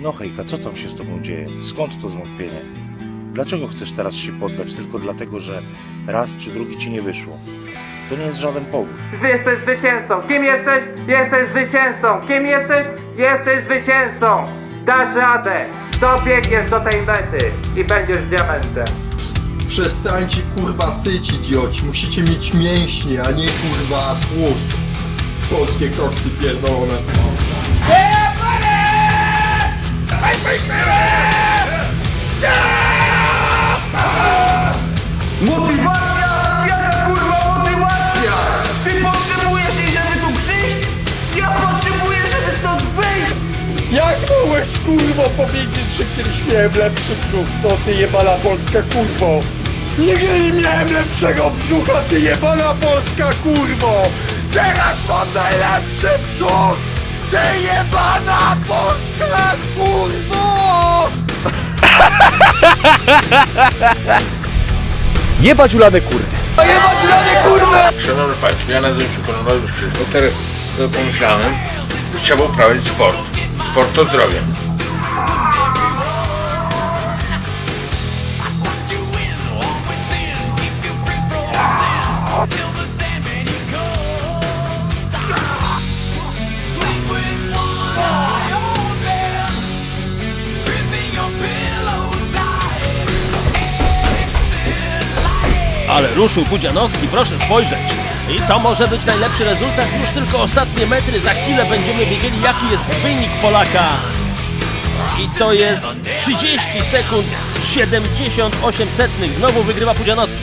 No hejka, co tam się z tobą dzieje? Skąd to zwątpienie? Dlaczego chcesz teraz się poddać tylko dlatego, że raz czy drugi ci nie wyszło? To nie jest żaden powód. Ty jesteś zwycięzcą. Kim jesteś? Jesteś zwycięzcą. Kim jesteś? Jesteś zwycięzcą. Dasz radę. Dobiegniesz do tej mety i będziesz diamentem. Przestańcie kurwa tyć idioci, musicie mieć mięśnie, a nie kurwa tłuszcz. Polskie koksy pierdolone. Motywacja? Jaka kurwa motywacja? Ty potrzebujesz jej, żeby tu przyjść? Ja potrzebuję, żeby stąd wyjść! Jak mogłeś kurwo powiedzieć, że kiedyś miałem lepszy brzuch? Co ty jebana polska kurwo? Nigdy nie miałem lepszego brzucha, ty jebana polska kurwo! Teraz mam najlepszy brzuch! Ty jebana polska kurwo! Jebać ulane kurwy. Szanowny Państwo, ja nazywam się Kononowicz Krzysztof. Teraz pomyślałem, że trzeba uprawiać sport. Sport to zdrowie. Ale ruszył Budzianowski, proszę spojrzeć. I to może być najlepszy rezultat, już tylko ostatnie metry. Za chwilę będziemy wiedzieli, jaki jest wynik Polaka. I to jest 30 sekund 78 setnych. Znowu wygrywa Pudzianowski.